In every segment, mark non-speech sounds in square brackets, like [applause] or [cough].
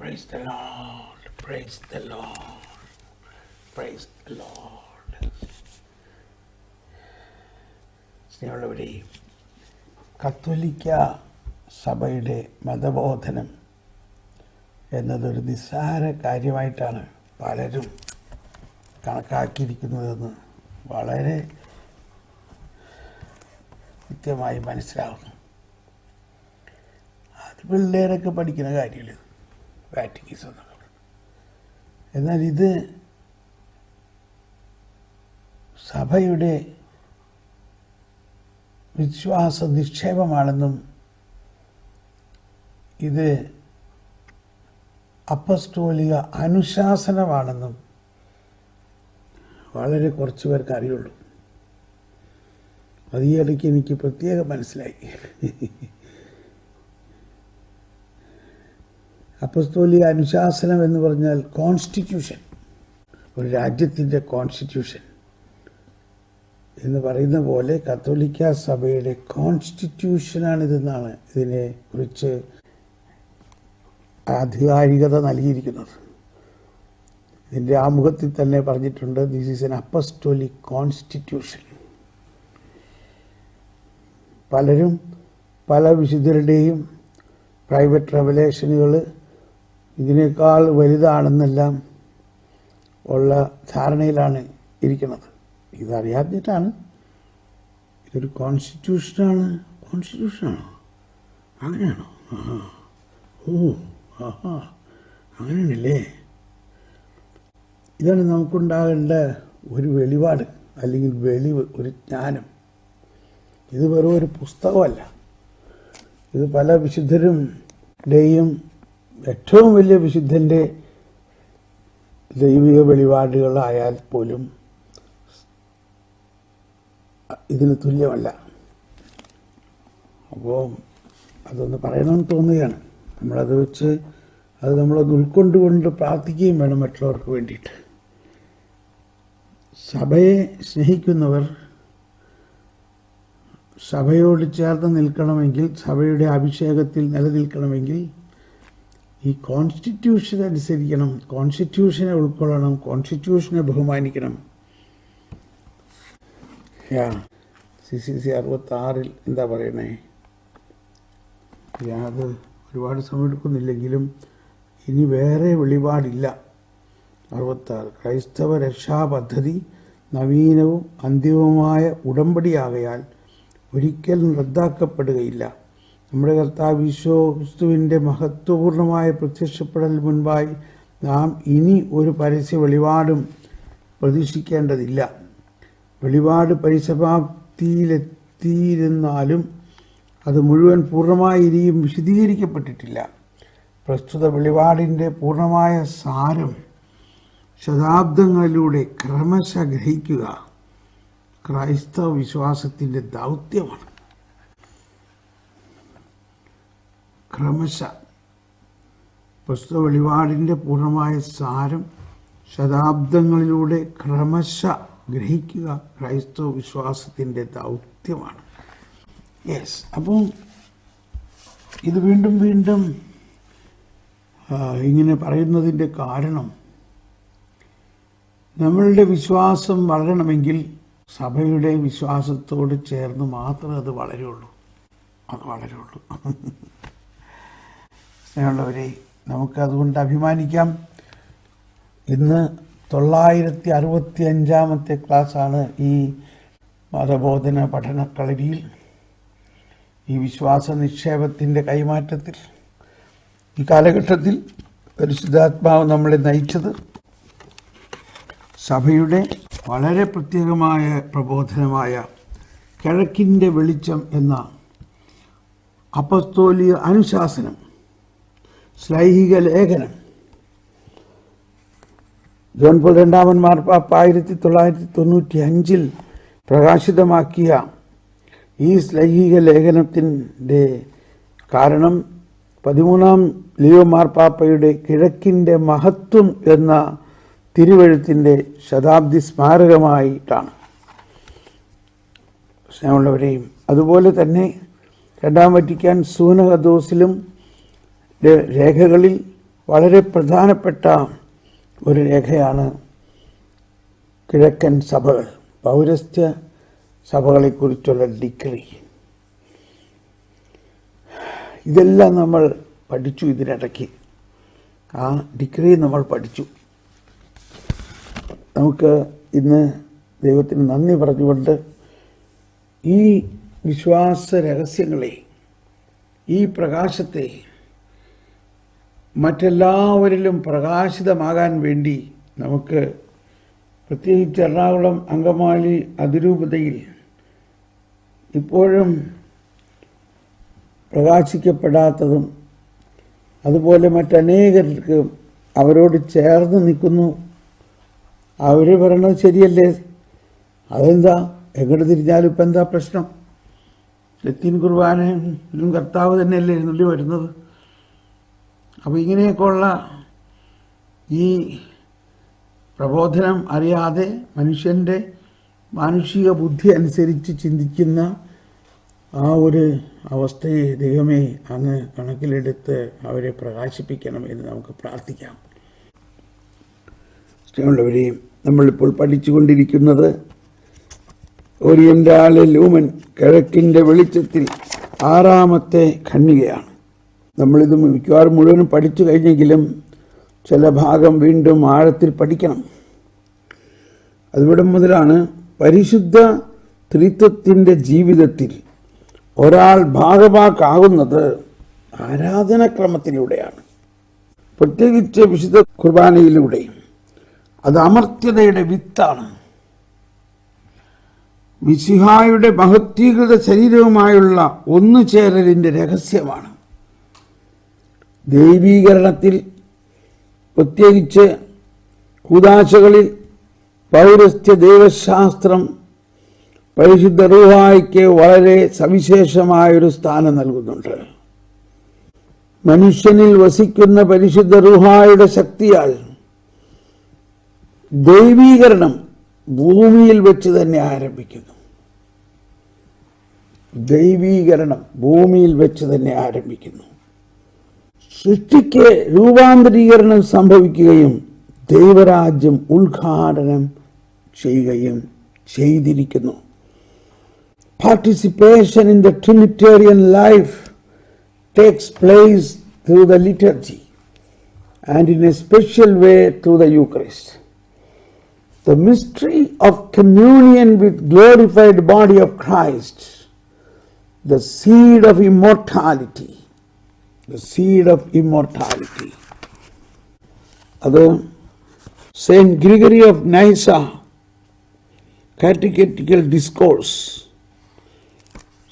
Praise the Lord. Praise the Lord. Praise the Lord. സ്നേഹമുള്ളവരെ കത്തോലിക്ക സഭയുടെ മതബോധനം എന്നതൊരു നിസ്സാര കാര്യമായിട്ടാണ് പലരും കണക്കാക്കിയിരിക്കുന്നതെന്ന് വളരെ കൃത്യമായി മനസ്സിലാവുന്നു അത് പിള്ളേരൊക്കെ പഠിക്കുന്ന കാര്യമില്ല വാറ്റിക്കീസ് എന്നുള്ളത് എന്നാൽ ഇത് സഭയുടെ വിശ്വാസ നിക്ഷേപമാണെന്നും ഇത് അപ്പസ്റ്റോലിക അനുശാസനമാണെന്നും വളരെ കുറച്ച് പേർക്ക് അറിയുള്ളൂ. അത് ഈ ഇടയ്ക്ക് എനിക്ക് പ്രത്യേകം മനസ്സിലായി. അപ്പസ്തോലിക അനുശാസനം എന്ന് പറഞ്ഞാൽ കോൺസ്റ്റിറ്റ്യൂഷൻ ഒരു രാജ്യത്തിന്റെ കോൺസ്റ്റിറ്റ്യൂഷൻ എന്ന് പറയുന്ന പോലെ കത്തോലിക്ക സഭയുടെ കോൺസ്റ്റിറ്റ്യൂഷനാണിതെന്നാണ് ഇതിനെ കുറിച്ച് ആധികാരികത നൽകിയിരിക്കുന്നത്. ഇതിന്റെ ആമുഖത്തിൽ തന്നെ പറഞ്ഞിട്ടുണ്ട് this is an apostolic constitution പലരും പല വിശുദ്ധരുടെയും പ്രൈവറ്റ് റെവലേഷനുകൾ ഇതിനേക്കാൾ വലുതാണെന്നെല്ലാം ഉള്ള ധാരണയിലാണ് ഇരിക്കുന്നത്. ഇതറിയാഞ്ഞിട്ടാണ്. ഇതൊരു കോൺസ്റ്റിറ്റ്യൂഷനാണ്. കോൺസ്റ്റിറ്റ്യൂഷനാണോ? അങ്ങനെയാണോ? ഓ ആഹാ. അങ്ങനെയാണല്ലേ? ഇതാണ് നമുക്കുണ്ടാകേണ്ട ഒരു വെളിപാട് അല്ലെങ്കിൽ വെളിവ് ഒരു ജ്ഞാനം. ഇത് വെറും ഒരു പുസ്തകമല്ല. ഇത് പല വിശുദ്ധരും വിശുദ്ധരുടെയും ഏറ്റവും വലിയ വിശുദ്ധന്റെ ദൈവിക വെളിപാടുകളായാൽ പോലും ഇതിന് തുല്യമല്ല. അപ്പോൾ അതൊന്ന് പറയണമെന്ന് തോന്നുകയാണ്. നമ്മളത് വെച്ച് അത് നമ്മളത് ഉൾക്കൊണ്ടുകൊണ്ട് പ്രാർത്ഥിക്കുകയും വേണം മറ്റുള്ളവർക്ക് വേണ്ടിയിട്ട്. സഭയെ സ്നേഹിക്കുന്നവർ സഭയോട് ചേർന്ന് നിൽക്കണമെങ്കിൽ സഭയുടെ അഭിഷേകത്തിൽ നിലനിൽക്കണമെങ്കിൽ ഈ കോൺസ്റ്റിറ്റ്യൂഷൻ അനുസരിക്കണം കോൺസ്റ്റിറ്റ്യൂഷനെ ഉൾക്കൊള്ളണം കോൺസ്റ്റിറ്റ്യൂഷനെ ബഹുമാനിക്കണം. യാ സി സി സി അറുപത്തി ആറിൽ എന്താ പറയണേ? അത് ഒരുപാട് സമയമെടുക്കുന്നില്ലെങ്കിലും ഇനി വേറെ വെളിപാടില്ല. അറുപത്താറ് ക്രൈസ്തവ രക്ഷാപദ്ധതി നവീനവും അന്തിമവുമായ ഉടമ്പടിയാകയാൽ ഒരിക്കലും റദ്ദാക്കപ്പെടുകയില്ല. നമ്മുടെ കർത്താവ് ഈശോ ക്രിസ്തുവിന്റെ മഹത്വപൂർണമായ പ്രത്യക്ഷപ്പെടൽ മുൻപായി നാം ഇനി ഒരു പരസ്യ വെളിപാടും പ്രതീക്ഷിക്കേണ്ടതില്ല. വെളിപാട് പരിസമാപ്തിയിലെത്തിയിരുന്നാലും അത് മുഴുവൻ പൂർണമായി ഇനിയും വിശദീകരിക്കപ്പെട്ടിട്ടില്ല. പ്രസ്തുത വെളിപാടിന്റെ പൂർണമായ സാരം ശതാബ്ദങ്ങളിലൂടെ ക്രമശ ഗ്രഹിക്കുക ക്രൈസ്തവ വിശ്വാസത്തിന്റെ ദൗത്യമാണ്. ക്രമശ പുസ്തക വെളിപാടിന്റെ പൂർണമായ സാരം ശതാബ്ദങ്ങളിലൂടെ ക്രമശ ഗ്രഹിക്കുക ക്രൈസ്തവ വിശ്വാസത്തിന്റെ ദൗത്യമാണ്. യെസ് അപ്പം ഇത് വീണ്ടും വീണ്ടും ഇങ്ങനെ പറയുന്നതിന്റെ കാരണം നമ്മളുടെ വിശ്വാസം വളരണമെങ്കിൽ സഭയുടെ വിശ്വാസത്തോട് ചേർന്ന് മാത്രമേ അത് വളരുള്ളൂ. അത് വളരുള്ളൂ. [laughs] സ്നേഹമുള്ളവരെ നമുക്ക് അതുകൊണ്ട് അഭിമാനിക്കാം. ഇന്ന് തൊള്ളായിരത്തി അറുപത്തി അഞ്ചാമത്തെ ക്ലാസ്സാണ് ഈ മതബോധന പഠനക്കളരിയിൽ ഈ വിശ്വാസ നിക്ഷേപത്തിന്റെ കൈമാറ്റത്തിൽ ഈ കാലഘട്ടത്തിൽ പരിശുദ്ധാത്മാവ് നമ്മളെ നയിച്ചത് സഭയുടെ വളരെ പ്രത്യേകമായ പ്രബോധനമായ കിഴക്കിന്റെ വെളിച്ചം എന്ന അപസ്തോലിയ അനുശാസനം ശ്ലൈഹിക ലേഖനം ജോൺ പോൾ രണ്ടാമൻ മാർപ്പാപ്പ ആയിരത്തി തൊള്ളായിരത്തി തൊണ്ണൂറ്റി അഞ്ചിൽ പ്രകാശിതമാക്കിയ ഈ ശ്ലൈഹിക ലേഖനത്തിന്റെ കാരണം പതിമൂന്നാം ലിയോ മാർപ്പാപ്പയുടെ കിഴക്കിന്റെ മഹത്വം എന്ന തിരുവഴുത്തിന്റെ ശതാബ്ദി സ്മാരകമായിട്ടാണ്. സ്നേഹമുള്ളവരെയും അതുപോലെ തന്നെ രണ്ടാം വറ്റിക്കാൻ സൂനഹദോസിലും രേഖകളിൽ വളരെ പ്രധാനപ്പെട്ട ഒരു രേഖയാണ് കിഴക്കൻ സഭകൾ പൗരസ്ത്യ സഭകളെക്കുറിച്ചുള്ള ഡിഗ്രി. ഇതെല്ലാം നമ്മൾ പഠിച്ചു ഇതിനിടയ്ക്ക്. ആ ഡിഗ്രി നമ്മൾ പഠിച്ചു. നമുക്ക് ഇന്ന് ദൈവത്തിന് നന്ദി പറഞ്ഞുകൊണ്ട് ഈ വിശ്വാസ രഹസ്യങ്ങളെ ഈ പ്രകാശത്തെ മറ്റെല്ലാവരിലും പ്രകാശിതമാകാൻ വേണ്ടി നമുക്ക് പ്രത്യേകിച്ച് എറണാകുളം അങ്കമാലി അതിരൂപതയിൽ ഇപ്പോഴും പ്രകാശിക്കപ്പെടാത്തതും അതുപോലെ മറ്റനേകർക്ക് അവരോട് ചേർന്ന് നിൽക്കുന്നു. അവർ പറയണത് ശരിയല്ലേ? അതെന്താ? എങ്ങോട്ട് തിരിഞ്ഞാലും ഇപ്പം എന്താ പ്രശ്നം? ലത്തീൻ കുർബാനയിലും കർത്താവ് തന്നെയല്ലേ എഴുന്നള്ളി വരുന്നത്? അപ്പോൾ ഇങ്ങനെയൊക്കെയുള്ള ഈ പ്രബോധനം അറിയാതെ മനുഷ്യന്റെ മാനുഷിക ബുദ്ധി അനുസരിച്ച് ചിന്തിക്കുന്ന ആ ഒരു അവസ്ഥയെ ദൈവമേ അങ്ങ് കണക്കിലെടുത്ത് അവരെ പ്രകാശിപ്പിക്കണം എന്ന് നമുക്ക് പ്രാർത്ഥിക്കാം. സ്നേഹമുള്ളവരെയും നമ്മളിപ്പോൾ പഠിച്ചുകൊണ്ടിരിക്കുന്നത് ആളെ ലൂമൻ കിഴക്കിന്റെ വെളിച്ചത്തിൽ ആറാമത്തെ ഖണ്ണികയാണ് നമ്മളിത് മിക്കവാറും മുഴുവനും പഠിച്ചു കഴിഞ്ഞെങ്കിലും ചില ഭാഗം വീണ്ടും ആഴത്തിൽ പഠിക്കണം. അതിവിടെ മുതലാണ് പരിശുദ്ധ ത്രിത്വത്തിന്റെ ജീവിതത്തിൽ ഒരാൾ ഭാഗമാക്കാകുന്നത് ആരാധനക്രമത്തിലൂടെയാണ്. പ്രത്യേകിച്ച് വിശുദ്ധ കുർബാനയിലൂടെ അത് അമർത്യതയുടെ വിത്താണ്. മിസിഹായുടെ മഹത്വീകൃത ശരീരവുമായുള്ള ഒന്നുചേരലിന്റെ രഹസ്യമാണ്. ദൈവീകരണത്തിൽ പ്രത്യേകിച്ച് കൂതാശകളിൽ പൗരസ്ത്യ ദൈവശാസ്ത്രം പരിശുദ്ധ റൂഹായിക്ക് വളരെ സവിശേഷമായൊരു സ്ഥാനം നൽകുന്നുണ്ട്. മനുഷ്യനിൽ വസിക്കുന്ന പരിശുദ്ധ റൂഹായുടെ ശക്തിയാൽ ദൈവീകരണം ഭൂമിയിൽ വെച്ച് തന്നെ ആരംഭിക്കുന്നു. ദൈവീകരണം ഭൂമിയിൽ വെച്ച് തന്നെ ആരംഭിക്കുന്നു. സൃഷ്ടിക്ക് രൂപാന്തരീകരണം സംഭവിക്കുകയും ദൈവരാജ്യം ഉദ്ഘാടനം ചെയ്യുകയും ചെയ്തിരിക്കുന്നു participation in the trinitarian life takes place through the liturgy and in a special way through the eucharist The mystery of communion with glorified body of Christ, the seed of immortality, the seed of immortality. അത് saint Gregory of Nyssa catechetical discourse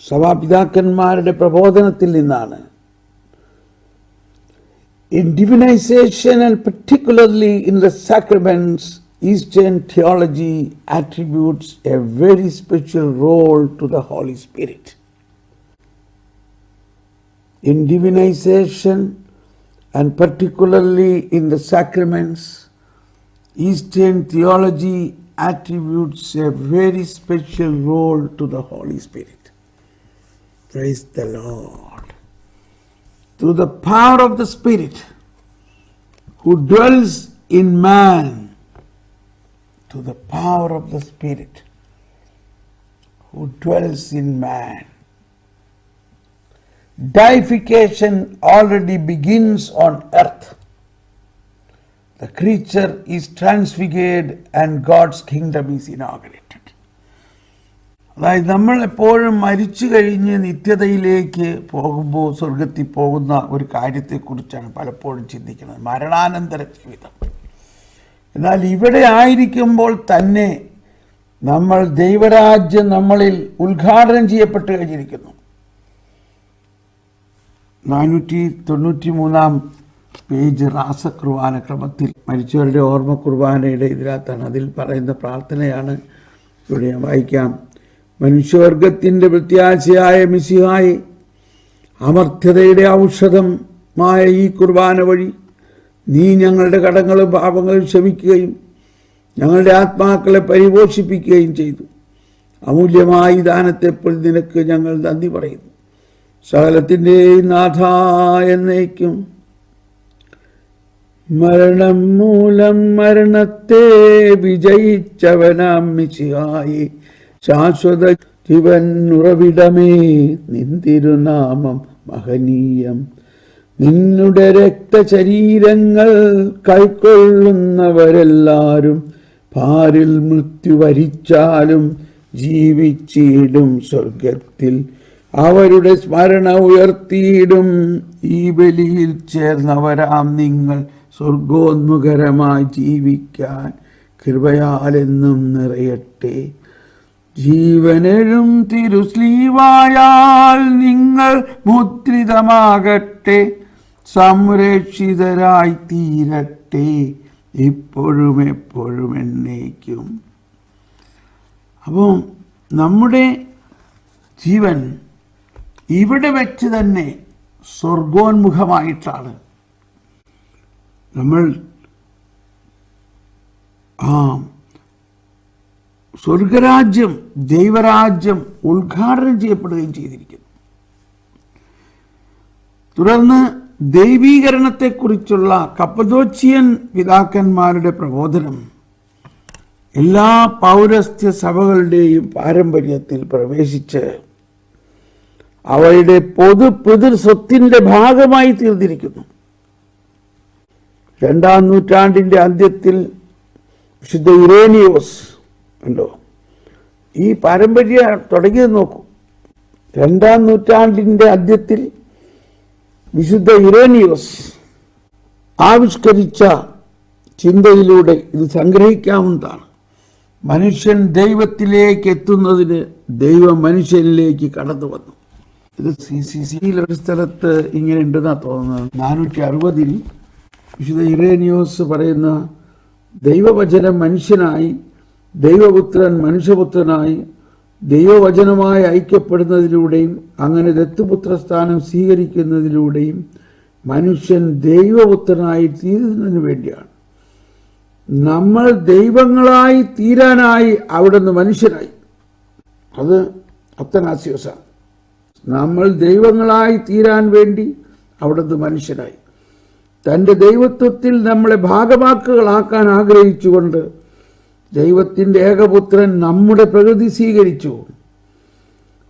സഭാപിതാക്കന്മാരുടെ പ്രബോധനത്തിൽ നിന്നാണ് In divinization and particularly in the sacraments, Eastern theology attributes a very special role to the Holy Spirit. in divinization and particularly in the sacraments, Eastern theology attributes a very special role to the Holy Spirit. Praise the Lord. Through the power of the Spirit who dwells in man, to the power of the Spirit who dwells in man. Deification already begins on earth. The creature is transfigured and God's kingdom is inaugurated. അതായത് നമ്മൾ എപ്പോഴും മരിച്ചു കഴിഞ്ഞ് നിത്യതയിലേക്ക് പോകുമ്പോൾ സ്വർഗത്തിൽ പോകുന്ന ഒരു കാര്യത്തെക്കുറിച്ചാണ് പലപ്പോഴും ചിന്തിക്കുന്നത് മരണാനന്തര ജീവിതം എന്നാൽ ഇവിടെ ആയിരിക്കുമ്പോൾ തന്നെ നമ്മൾ ദൈവരാജ്യം നമ്മളിൽ ഉദ്ഘാടനം ചെയ്യപ്പെട്ട് കഴിഞ്ഞിരിക്കുന്നു നാനൂറ്റി തൊണ്ണൂറ്റി മൂന്നാം പേജ് റാസ കുർബാന ക്രമത്തിൽ മരിച്ചവരുടെ ഓർമ്മ കുർബാനയുടെ ഇതിനകത്താണ് അതിൽ പറയുന്ന പ്രാർത്ഥനയാണ് ഇവിടെ ഞാൻ വായിക്കാം. മനുഷ്യവർഗത്തിന്റെ പ്രത്യാശയായ മിസിഹായി അമർത്യതയുടെ ഔഷധമായ ഈ കുർബാന വഴി നീ ഞങ്ങളുടെ കടങ്ങളും പാപങ്ങളും ക്ഷമിക്കുകയും ഞങ്ങളുടെ ആത്മാക്കളെ പരിപോഷിപ്പിക്കുകയും ചെയ്തു. അമൂല്യമായ ദാനത്തെപ്പോൾ നിനക്ക് ഞങ്ങൾ നന്ദി പറയുന്നു. സകലത്തിന്റെയും നാഥ എന്നേക്കും. മരണം മൂലം മരണത്തെ വിജയിച്ചവനാം മിശിഹായി. ശാശ്വത ജീവൻ ഉറവിടമേ നിന്തിരുനാമം മഹനീയം. നിന്നുടെ രക്തശരീരങ്ങൾ കൈക്കൊള്ളുന്നവരെല്ലാരും പാരിൽ മൃത്യു വരിച്ചാലും ജീവിച്ചിടും സ്വർഗത്തിൽ അവരുടെ സ്മരണ ഉയർത്തിയിടും. ഈ ബലിയിൽ ചേർന്നവരാം നിങ്ങൾ സ്വർഗോന്മുഖരമായി ജീവിക്കാൻ. കൃപയാലെന്നും നിറയട്ടെ. ജീവനെഴും തിരുസ്ലീവായാൽ നിങ്ങൾ മുദ്രിതമാകട്ടെ. സംരക്ഷിതരായി തീരട്ടെ. ഇപ്പോഴും എപ്പോഴും എന്നേക്കും. അപ്പം നമ്മുടെ ജീവൻ ഇവിടെ വെച്ച് തന്നെ സ്വർഗോന്മുഖമായിട്ടാണ് നമ്മൾ സ്വർഗരാജ്യം ദൈവരാജ്യം ഉദ്ഘാടനം ചെയ്യപ്പെടുകയും ചെയ്തിരിക്കുന്നു. തുടർന്ന് ദൈവീകരണത്തെക്കുറിച്ചുള്ള കപ്പദോച്ചിയൻ പിതാക്കന്മാരുടെ പ്രബോധനം എല്ലാ പൗരസ്ത്യ സഭകളുടെയും പാരമ്പര്യത്തിൽ പ്രവേശിച്ച് അവയുടെ പൊതു പിതൃ സ്വത്തിന്റെ ഭാഗമായി തീർന്നിരിക്കുന്നു. രണ്ടാം നൂറ്റാണ്ടിന്റെ അന്ത്യത്തിൽ വിശുദ്ധ ഇറേനിയോസ് ഉണ്ടോ? ഈ പാരമ്പര്യം തുടങ്ങിയത് നോക്കൂ. രണ്ടാം നൂറ്റാണ്ടിന്റെ അന്ത്യത്തിൽ വിശുദ്ധ ഇറേനിയോസ് ആവിഷ്കരിച്ച ചിന്തയിലൂടെ ഇത് സംഗ്രഹിക്കാവുന്നതാണ്. മനുഷ്യൻ ദൈവത്തിലേക്ക് എത്തുന്നതിന് ദൈവം മനുഷ്യനിലേക്ക് കടന്നു വന്നു. ഇത് സി സി സിയിൽ ഒരു സ്ഥലത്ത് ഇങ്ങനെ ഉണ്ടെന്നാ തോന്നുന്നത്. നാനൂറ്റി അറുപതിൽ വിശുദ്ധ ഇറേനിയോസ് പറയുന്ന ദൈവവചനം മനുഷ്യനായി ദൈവപുത്രൻ മനുഷ്യപുത്രനായി ദൈവവചനമായി ഐക്യപ്പെടുന്നതിലൂടെയും അങ്ങനെ ദത്തുപുത്ര സ്ഥാനം സ്വീകരിക്കുന്നതിലൂടെയും മനുഷ്യൻ ദൈവപുത്രനായി തീരുന്നതിന് വേണ്ടിയാണ്. നമ്മൾ ദൈവങ്ങളായി തീരാനായി അവിടുന്ന് മനുഷ്യനായി. അത് അത്തനാസ്യോസാണ് നമ്മൾ ദൈവങ്ങളായി തീരാൻ വേണ്ടി അവിടുന്ന് മനുഷ്യരായി. തന്റെ ദൈവത്വത്തിൽ നമ്മളെ ഭാഗവാക്കുകളാക്കാൻ ആഗ്രഹിച്ചുകൊണ്ട് ദൈവത്തിന്റെ ഏകപുത്രൻ നമ്മുടെ പ്രകൃതി സ്വീകരിച്ചു.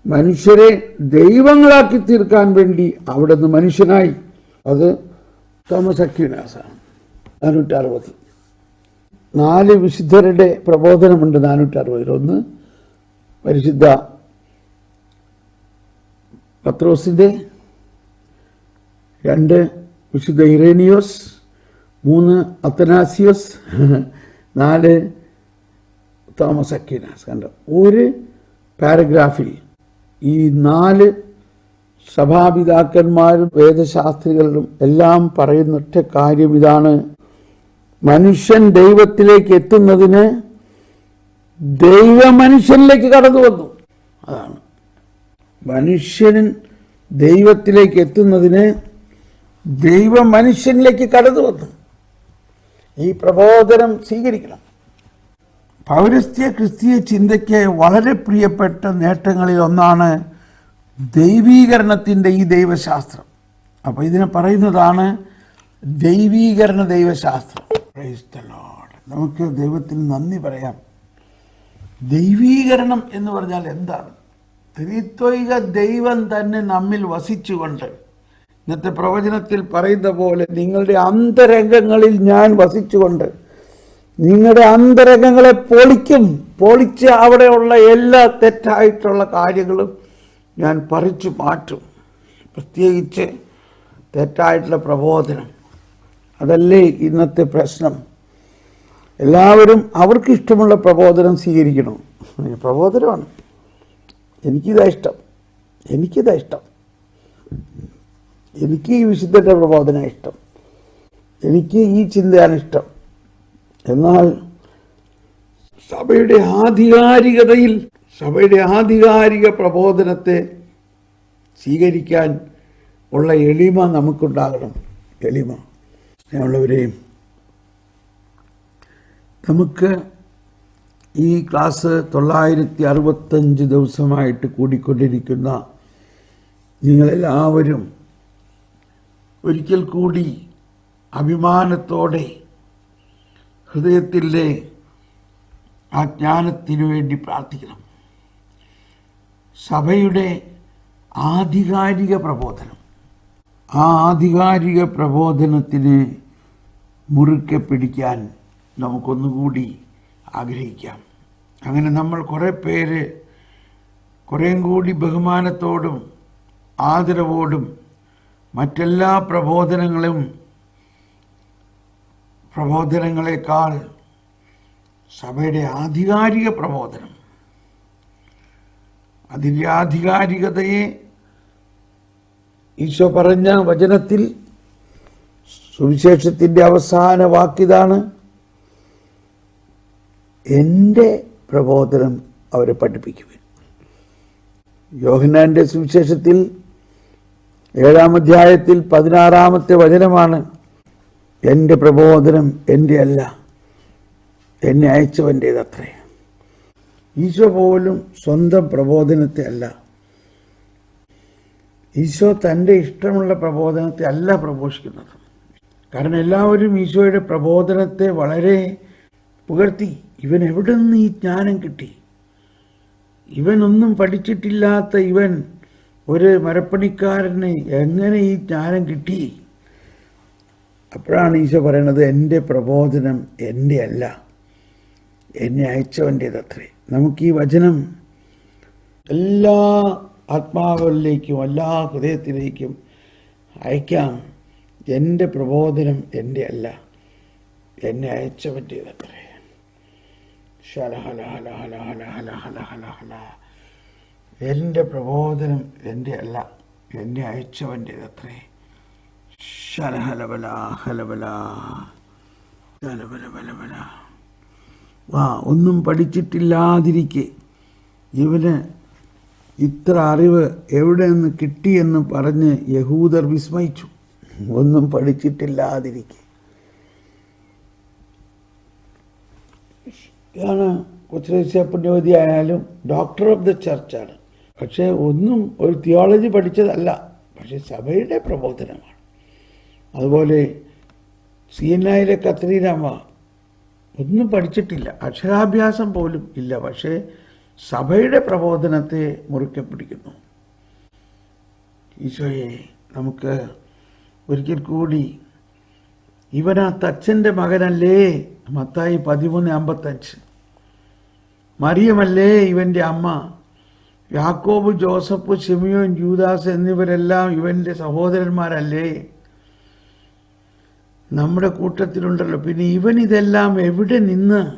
മനുഷ്യരെ ദൈവങ്ങളാക്കി തീർക്കാൻ വേണ്ടി അവിടുന്ന് മനുഷ്യനായി. അത് തോമസ് അക്യൂനാസാണ് നാനൂറ്റി അറുപത് നാല് വിശുദ്ധരുടെ പ്രബോധനമുണ്ട് നാനൂറ്റി അറുപതിലൊന്ന് പരിശുദ്ധ പത്രോസിന്റെ രണ്ട് വിശുദ്ധ ഇറേനിയോസ് മൂന്ന് അത്തനാസിയോസ് നാല് തോമസ് അക്യൂനാസ് കണ്ടോ? ഒരു പാരഗ്രാഫിൽ ഈ നാല് സഭാപിതാക്കന്മാരും വേദശാസ്ത്രികളും എല്ലാം പറയുന്ന ഒറ്റ കാര്യം ഇതാണ്. മനുഷ്യൻ ദൈവത്തിലേക്ക് എത്തുന്നതിന് ദൈവ മനുഷ്യനിലേക്ക് കടന്നു വന്നു. അതാണ്. മനുഷ്യൻ ദൈവത്തിലേക്ക് എത്തുന്നതിന് ദൈവം മനുഷ്യനിലേക്ക് കടന്നു വന്നു. ഈ പ്രബോധനം സ്വീകരിക്കണം. പൗരസ്ത്യ ക്രിസ്തീയ ചിന്തയ്ക്ക് വളരെ പ്രിയപ്പെട്ട നേട്ടങ്ങളിൽ ഒന്നാണ് ദൈവീകരണത്തിന്റെ ഈ ദൈവശാസ്ത്രം. അപ്പോൾ ഇതിനെ പറയുന്നതാണ് ദൈവീകരണ ദൈവശാസ്ത്രം. നമുക്ക് ദൈവത്തിന് നന്ദി പറയാം. ദൈവീകരണം എന്ന് പറഞ്ഞാൽ എന്താണ്? ത്രിത്വൈക ദൈവം തന്നെ നമ്മിൽ വസിച്ചുകൊണ്ട്. ഇന്നത്തെ പ്രവചനത്തിൽ പറയുന്ന പോലെ നിങ്ങളുടെ അന്തരംഗങ്ങളിൽ ഞാൻ വസിച്ചുകൊണ്ട് നിങ്ങളുടെ അന്തരംഗങ്ങളെ പൊളിക്കും പൊളിച്ച് അവിടെയുള്ള എല്ലാ തെറ്റായിട്ടുള്ള കാര്യങ്ങളും ഞാൻ പറിച്ചു മാറ്റും. പ്രത്യേകിച്ച് തെറ്റായിട്ടുള്ള പ്രബോധനം. അതല്ലേ ഇന്നത്തെ പ്രശ്നം. എല്ലാവരും അവർക്കിഷ്ടമുള്ള പ്രബോധനം സ്വീകരിക്കണം. പ്രബോധനമാണ്. എനിക്കിതാ ഇഷ്ടം. എനിക്കിതാ ഇഷ്ടം. എനിക്ക് ഈ വിശുദ്ധന്റെ പ്രബോധന ഇഷ്ടം. എനിക്ക് ഈ ചിന്തയാണ് ഇഷ്ടം. എന്നാൽ സഭയുടെ ആധികാരികതയിൽ സഭയുടെ ആധികാരിക പ്രബോധനത്തെ സ്വീകരിക്കാൻ ഉള്ള എളിമ നമുക്കുണ്ടാകണം. എളിമ. സ്നേഹമുള്ളവരെയും നമുക്ക് ഈ ക്ലാസ് തൊള്ളായിരത്തി അറുപത്തഞ്ച് ദിവസമായിട്ട് കൂടിക്കൊണ്ടിരിക്കുന്ന നിങ്ങളെല്ലാവരും ഒരിക്കൽ കൂടി അഭിമാനത്തോടെ ഹൃദയത്തിന്റെ ആ ജ്ഞാനത്തിനു വേണ്ടി പ്രാർത്ഥിക്കണം. സഭയുടെ ആധികാരിക പ്രബോധനം. ആ ആധികാരിക പ്രബോധനത്തിന് മുറുക്കെ പിടിക്കാൻ നമുക്കൊന്നുകൂടി ആഗ്രഹിക്കാം. അങ്ങനെ നമ്മൾ കുറേ പേര് കുറേയും കൂടി ബഹുമാനത്തോടും ആദരവോടും മറ്റെല്ലാ പ്രബോധനങ്ങളും പ്രബോധനങ്ങളെക്കാൾ സഭയുടെ ആധികാരിക പ്രബോധനം. അതിന്റെ ആധികാരികതയെ ഈശോ പറഞ്ഞ വചനത്തിൽ സുവിശേഷത്തിന്റെ അവസാന വാക്കിതാണ് എന്റെ പ്രബോധനം അവരെ പഠിപ്പിക്കുവിൻ. യോഹന്നാന്റെ സുവിശേഷത്തിൽ ഏഴാം അധ്യായത്തിൽ പതിനാറാമത്തെ വചനമാണ് എന്റെ പ്രബോധനം എന്റെ അല്ല എന്നെ അയച്ചവന്റേതത്രേ ഈശോ പോലും സ്വന്തം പ്രബോധനത്തെ അല്ല. ഈശോ തന്റെ ഇഷ്ടമുള്ള പ്രബോധനത്തെ അല്ല പ്രഘോഷിക്കുന്നത്. കാരണം എല്ലാവരും ഈശോയുടെ പ്രബോധനത്തെ വളരെ പുകഴ്ത്തി ഇവൻ എവിടെ നിന്ന് ഈ ജ്ഞാനം കിട്ടി? ഇവനൊന്നും പഠിച്ചിട്ടില്ലാത്ത ഇവൻ ഒരു മരപ്പണിക്കാരന് എങ്ങനെ ഈ ജ്ഞാനം കിട്ടി? അപ്പോഴാണ് ഈശോ പറയണത് എന്റെ പ്രബോധനം എന്റെ അല്ല. എന്നെ അയച്ചവന്റേതത്രേ. നമുക്ക് ഈ വചനം എല്ലാ ആത്മാവുകളിലേക്കും എല്ലാ ഹൃദയത്തിലേക്കും അയക്കാം. എന്റെ പ്രബോധനം എന്റെ അല്ല. എന്നെ അയച്ചവന്റേതത്രേ. എന്റെ പ്രബോധനം എന്റെ അല്ല എന്നെ ഹലബല ശലബലബലബല വാ ഒന്നും പഠിച്ചിട്ടില്ലാതിരിക്കെ. ഇവന് ഇത്ര അറിവ് എവിടെ നിന്ന് കിട്ടിയെന്ന് പറഞ്ഞ് യഹൂദർ വിസ്മയിച്ചു. ഒന്നും പഠിച്ചിട്ടില്ലാതിരിക്കെ. ഇതാണ് കൊച്ചുരേസ്യ പുണ്യവതി ആയാലും ഡോക്ടർ ഓഫ് ദ ചർച്ചാണ് പക്ഷേ ഒന്നും ഒരു തിയോളജി പഠിച്ചതല്ല. പക്ഷേ സഭയുടെ പ്രബോധനമാണ്. അതുപോലെ സി എൻ ഐയിലെ കത്രീരാമ ഒന്നും പഠിച്ചിട്ടില്ല. അക്ഷരാഭ്യാസം പോലും ഇല്ല. പക്ഷേ സഭയുടെ പ്രബോധനത്തെ മുറുക്കെ പിടിക്കുന്നു. ഈശോയെ നമുക്ക് ഒരിക്കൽ കൂടി ഇവനാ തച്ചന്റെ മകനല്ലേ? മത്തായി പതിമൂന്ന് അമ്പത്തഞ്ച്. മറിയമല്ലേ ഇവന്റെ അമ്മ? യാക്കോബ് ജോസഫ് ഷിമിയോൻ ജൂദാസ് എന്നിവരെല്ലാം ഇവന്റെ സഹോദരന്മാരല്ലേ? നമ്മുടെ കൂട്ടത്തിലുണ്ടല്ലോ. പിന്നെ ഇവൻ ഇതെല്ലാം എവിടെ നിന്ന്?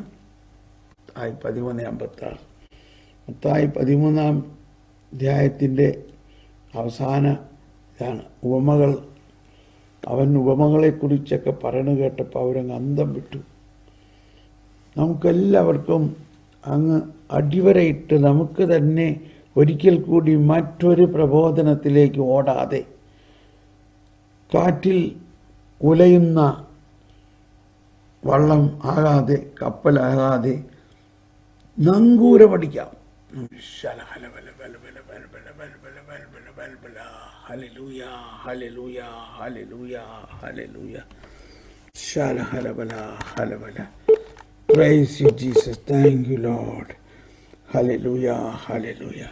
ആയി പതിമൂന്ന് അമ്പത്താറ്. മത്തായി പതിമൂന്നാം അധ്യായത്തിന്റെ അവസാന ഇതാണ്. ഉപമകൾ. അവൻ ഉപമകളെക്കുറിച്ചൊക്കെ പറയണ കേട്ടപ്പോൾ അവരങ്ങ് അന്തം വിട്ടു. നമുക്കെല്ലാവർക്കും അങ്ങ് അടിവരയിട്ട് നമുക്ക് തന്നെ ഒരിക്കൽ കൂടി മറ്റൊരു പ്രബോധനത്തിലേക്ക് ഓടാതെ കാറ്റിൽ ഉലയുന്ന വള്ളം ആകാതെ കപ്പലാകാതെ നങ്കൂരമടിക്കാം ഹല്ലേലൂയ ഹല്ലേലൂയ ഹല്ലേലൂയ ശലഹലബല ഹലബല praise you Jesus thank you Lord hallelujah hallelujah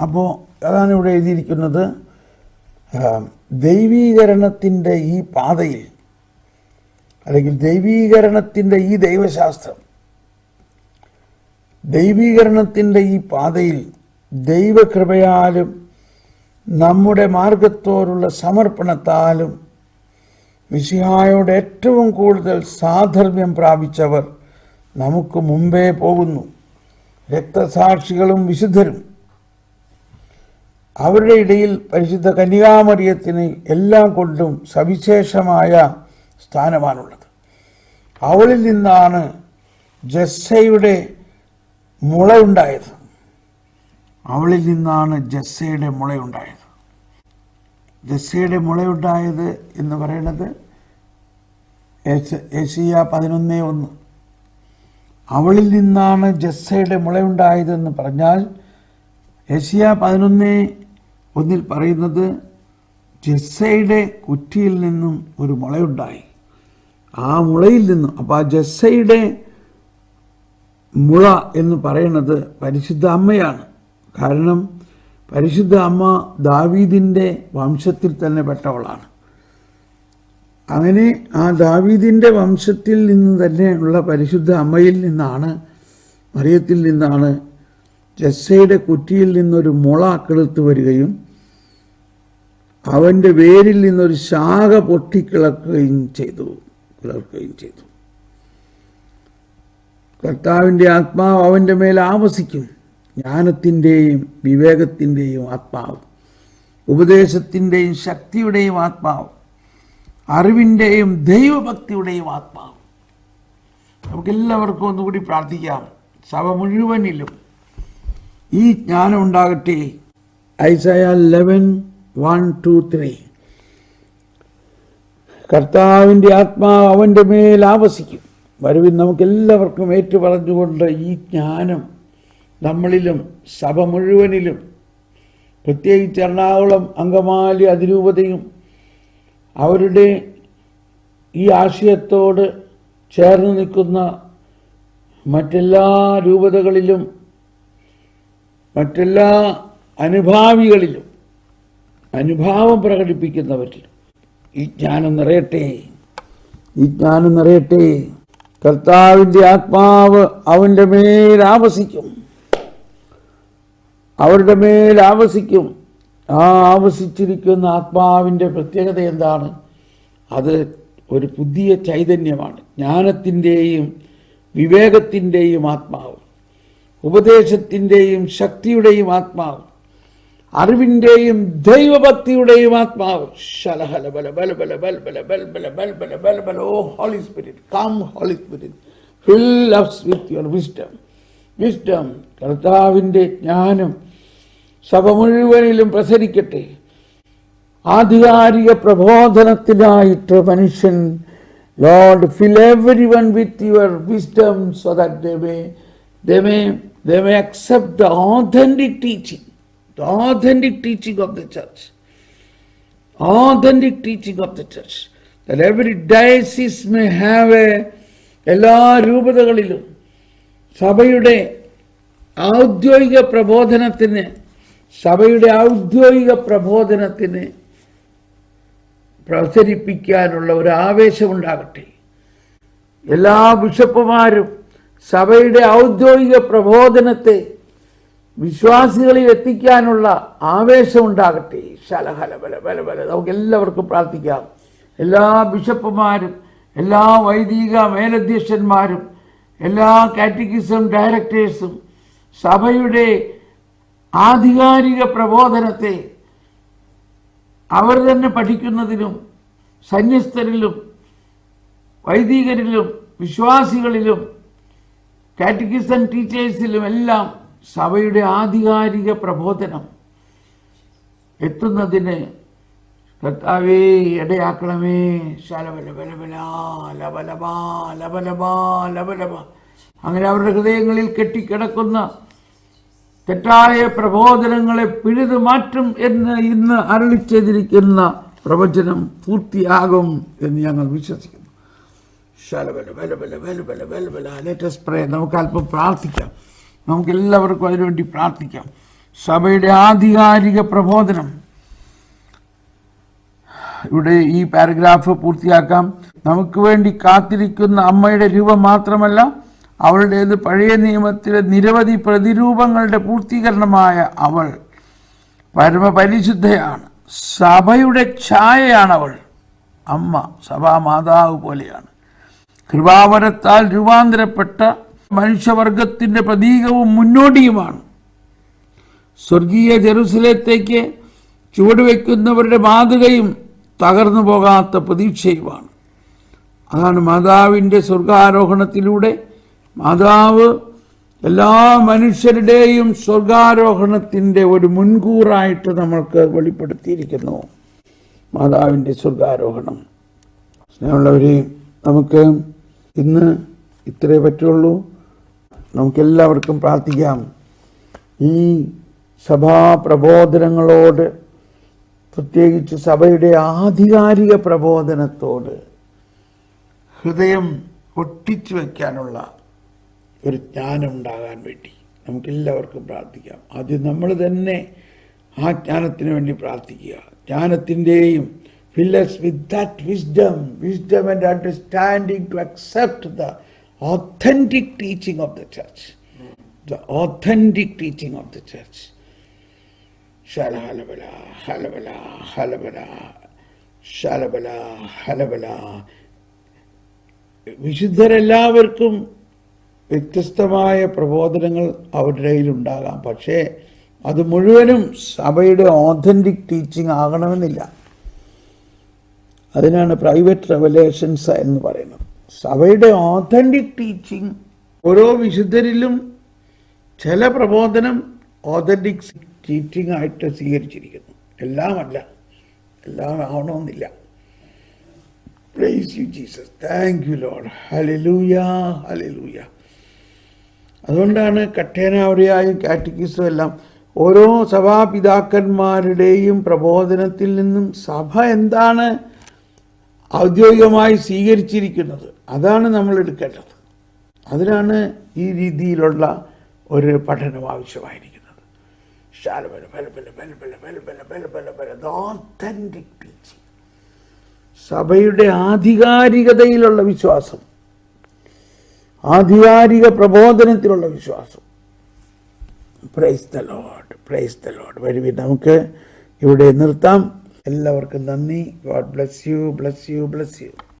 അപ്പോൾ അതാണ് ഇവിടെ എഴുതിയിരിക്കുന്നത്. ദൈവീകരണത്തിന്റെ ഈ പാതയിൽ അല്ലെങ്കിൽ ദൈവീകരണത്തിന്റെ ഈ ദൈവശാസ്ത്രം ദൈവീകരണത്തിന്റെ ഈ പാതയിൽ ദൈവകൃപയാലും നമ്മുടെ മാർഗത്തോടുള്ള സമർപ്പണത്താലും മിശിഹായോട് ഏറ്റവും കൂടുതൽ സാധർമ്യം പ്രാപിച്ചവർ നമുക്ക് മുമ്പേ പോകുന്നു. രക്തസാക്ഷികളും വിശുദ്ധരും. അവരുടെ ഇടയിൽ പരിശുദ്ധ കന്യാമറിയത്തിന് എല്ലാം കൊണ്ടും സവിശേഷമായ സ്ഥാനമാണുള്ളത്. അവളിൽ നിന്നാണ് ജസ്സയുടെ മുളയുണ്ടായത്. അവളിൽ നിന്നാണ് ജസ്സയുടെ മുളയുണ്ടായത്. ജസ്സയുടെ മുളയുണ്ടായത് എന്ന് പറയുന്നത് ഏഷ്യ പതിനൊന്നേ ഒന്ന്. അവളിൽ നിന്നാണ് ജസ്സയുടെ മുളയുണ്ടായതെന്ന് പറഞ്ഞാൽ ഏഷ്യ പതിനൊന്ന് ഒന്നിൽ പറയുന്നത് ജസ്സയുടെ കുറ്റിയിൽ നിന്നും ഒരു മുളയുണ്ടായി. ആ മുളയിൽ നിന്നും അപ്പോൾ ആ ജസ്സയുടെ മുള എന്ന് പറയുന്നത് പരിശുദ്ധ അമ്മയാണ്. കാരണം പരിശുദ്ധ അമ്മ ദാവീദിന്റെ വംശത്തിൽ തന്നെ പെട്ടവളാണ്. അങ്ങനെ ആ ദാവീദിന്റെ വംശത്തിൽ നിന്ന് തന്നെയുള്ള പരിശുദ്ധ അമ്മയിൽ നിന്നാണ് മറിയത്തിൽ നിന്നാണ് ജസ്സയുടെ കുറ്റിയിൽ നിന്നൊരു മുള കിളുത്ത് വരികയും അവന്റെ വേരിൽ നിന്നൊരു ശാഖ പൊട്ടിക്കിളക്കുകയും ചെയ്തു കിളർക്കുകയും ചെയ്തു. കർത്താവിന്റെ ആത്മാവ് അവന്റെ മേൽ ആവസിക്കും. ജ്ഞാനത്തിന്റെയും വിവേകത്തിന്റെയും ആത്മാവ് ഉപദേശത്തിന്റെയും ശക്തിയുടെയും ആത്മാവ്. അറിവിന്റെയും ദൈവഭക്തിയുടെയും ആത്മാവ്. നമുക്കെല്ലാവർക്കും ഒന്നുകൂടി പ്രാർത്ഥിക്കാം. സഭ മുഴുവനിലും ഈ ജ്ഞാനം ഉണ്ടാകട്ടെ. Isaiah eleven one two three കർത്താവിന്റെ ആത്മാവ് അവന്റെ മേൽ ആവസിക്കും. വരുവിൻ നമുക്കെല്ലാവർക്കും ഏറ്റുപറഞ്ഞുകൊണ്ട് ഈ ജ്ഞാനം നമ്മളിലും സഭ മുഴുവനിലും പ്രത്യേകിച്ച് എറണാകുളം അങ്കമാലി അതിരൂപതയും അവരുടെ ഈ ആശയത്തോട് ചേർന്ന് നിൽക്കുന്ന മറ്റെല്ലാ രൂപതകളിലും മറ്റെല്ലാ അനുഭാവികളിലും അനുഭാവം പ്രകടിപ്പിക്കുന്നവരിൽ ഈ ജ്ഞാനം നിറയട്ടെ. ഈ ജ്ഞാനം നിറയട്ടെ. കർത്താവിന്റെ ആത്മാവ് അവന്റെ മേൽ ആവസിക്കും. അവരുടെ മേൽ ആവസിക്കും. ആ ആവശിച്ചിരിക്കുന്ന ആത്മാവിന്റെ പ്രത്യേകത എന്താണ്? അത് ഒരു പുതിയ ചൈതന്യമാണ്. ജ്ഞാനത്തിന്റെയും വിവേകത്തിന്റെയും ആത്മാവ്. ഉപദേശത്തിന്റെയും ശക്തിയുടെയും ആത്മാവ്. അറിവിന്റെയും ദൈവഭക്തിയുടെയും ആത്മാവ്. ശലഹല ഓ Holy Spirit come Holy Spirit fill with your wisdom wisdom കർത്താവിന്റെ ജ്ഞാനം സഭ മുഴുവനിലും പ്രസരിക്കട്ടെ. ആധികാരിക പ്രബോധനത്തിനായിട്ട് മനുഷ്യൻ Lord fill every one with your wisdom so that they may they may they may accept the authentic teaching the authentic teaching of the church authentic teaching of the church that every diocese may have a എല്ലാ രൂപതകളിലും സഭയുടെ ഔദ്യോഗിക പ്രബോധനത്തിന് സഭയുടെ ഔദ്യോഗിക പ്രബോധനത്തിന് പ്രസരിപ്പിക്കാനുള്ള ഒരു ആവേശമുണ്ടാകട്ടെ. എല്ലാ ബിഷപ്പുമാരും സഭയുടെ ഔദ്യോഗിക പ്രബോധനത്തെ വിശ്വാസികളിൽ എത്തിക്കാനുള്ള ആവേശമുണ്ടാകട്ടെ. ശലഹല ബല ബല ബല. നമുക്ക് എല്ലാവർക്കും പ്രാർത്ഥിക്കാം. എല്ലാ ബിഷപ്പുമാരും എല്ലാ വൈദിക മേലധ്യക്ഷന്മാരും എല്ലാ കാറ്റഗിസം ഡയറക്ടേഴ്സും സഭയുടെ ആധികാരിക പ്രബോധനത്തെ അവർ തന്നെ പഠിക്കുന്നതിലും സന്യസ്തരിലും വൈദികരിലും വിശ്വാസികളിലും കാറ്റഗിസൺ ടീച്ചേഴ്സിലും എല്ലാം സഭയുടെ ആധികാരിക പ്രബോധനം എത്തുന്നതിന് കർത്താവേ ഇടയാക്കണമേ. അങ്ങനെ അവരുടെ ഹൃദയങ്ങളിൽ കെട്ടിക്കിടക്കുന്ന തെറ്റായ പ്രബോധനങ്ങളെ പിഴുതു മാറ്റും എന്ന് ഇന്ന് അരളി ചെയ്തിരിക്കുന്ന പ്രവചനം പൂർത്തിയാകും എന്ന് ഞങ്ങൾ വിശ്വസിക്കുന്നു. നമുക്ക് അല്പം പ്രാർത്ഥിക്കാം. നമുക്ക് എല്ലാവർക്കും അതിനുവേണ്ടി പ്രാർത്ഥിക്കാം. സഭയുടെ ആധികാരിക പ്രബോധനം. ഇവിടെ ഈ പാരഗ്രാഫ് പൂർത്തിയാക്കാം. നമുക്ക് വേണ്ടി കാത്തിരിക്കുന്ന അമ്മയുടെ രൂപം മാത്രമല്ല അവളുടേത് പഴയ നിയമത്തിലെ നിരവധി പ്രതിരൂപങ്ങളുടെ പൂർത്തീകരണമായ അവൾ പരമപരിശുദ്ധയാണ്. സഭയുടെ ഛായയാണ് അവൾ അമ്മ സഭാമാതാവ് പോലെയാണ്. കൃപാവരത്താൽ രൂപാന്തരപ്പെട്ട മനുഷ്യവർഗത്തിന്റെ പ്രതീകവും മുന്നോടിയുമാണ്. സ്വർഗീയ ജെറുസലേത്തേക്ക് ചുവടുവെക്കുന്നവരുടെ മാതൃകയും തകർന്നു പോകാത്ത പ്രതീക്ഷയുമാണ്. അതാണ് മാതാവിന്റെ സ്വർഗാരോഹണത്തിലൂടെ മാതാവ് എല്ലാ മനുഷ്യരുടെയും സ്വർഗാരോഹണത്തിന്റെ ഒരു മുൻകൂറായിട്ട് നമ്മൾക്ക് വെളിപ്പെടുത്തിയിരിക്കുന്നു. മാതാവിന്റെ സ്വർഗാരോഹണം. സ്നേഹമുള്ളവരെ നമുക്ക് ഇന്ന് ഇത്രേ പറ്റുള്ളൂ. നമുക്കെല്ലാവർക്കും പ്രാർത്ഥിക്കാം. ഈ സഭാ പ്രബോധനങ്ങളോട് പ്രത്യേകിച്ച് സഭയുടെ ആധികാരിക പ്രബോധനത്തോട് ഹൃദയം ഒട്ടിച്ചു വയ്ക്കാനുള്ള ഒരു ജ്ഞാനം ഉണ്ടാകാൻ വേണ്ടി നമുക്കെല്ലാവർക്കും പ്രാർത്ഥിക്കാം ആദ്യം നമ്മൾ തന്നെ ആ ജ്ഞാനത്തിന് വേണ്ടി പ്രാർത്ഥിക്കുക ജ്ഞാനത്തിന്റെയും fill us with that wisdom wisdom and understanding to accept the authentic teaching of the church. The authentic teaching of the church. ശലഹലബല ഹലബല ഹലബല ശലബല ഹലബല വിശുദ്ധരെല്ലാവർക്കും വ്യത്യസ്തമായ പ്രബോധനങ്ങൾ അവരുടെ ഉണ്ടാകാം പക്ഷേ അത് മുഴുവനും സഭയുടെ ഓഥന്റിക് ടീച്ചിങ് ആകണമെന്നില്ല. അതിനാണ് പ്രൈവറ്റ് റെവലേഷൻസ് എന്ന് പറയുന്നത്. സഭയുടെ ഓഥന്റിക് ടീച്ചിങ് ഓരോ വിശുദ്ധരിലും ചില പ്രബോധനം ഓഥന്റിക് ടീച്ചിങ് ആയിട്ട് സ്വീകരിച്ചിരിക്കുന്നു. എല്ലാമല്ല. എല്ലാം ആവണമെന്നില്ല. Praise you Jesus thank you Lord hallelujah hallelujah അതുകൊണ്ടാണ് കഠേനാവരിയായ കാറ്റിക്കിസും എല്ലാം ഓരോ സഭാപിതാക്കന്മാരുടെയും പ്രബോധനത്തിൽ നിന്നും സഭ എന്താണ് ഔദ്യോഗികമായി സ്വീകരിച്ചിരിക്കുന്നത്? അതാണ് നമ്മൾ എടുക്കേണ്ടത്. അതിനാണ് ഈ രീതിയിലുള്ള ഒരു പഠനം ആവശ്യമായിരിക്കുന്നത്. സഭയുടെ ആധികാരികതയിലുള്ള വിശ്വാസം ആധികാരിക പ്രബോധനത്തിലുള്ള വിശ്വാസം. Praise the Lord praise the Lord വരുവിൻ നമുക്ക് ഇവിടെ നിർത്താം. എല്ലാവർക്കും നന്ദി. God bless you bless you bless you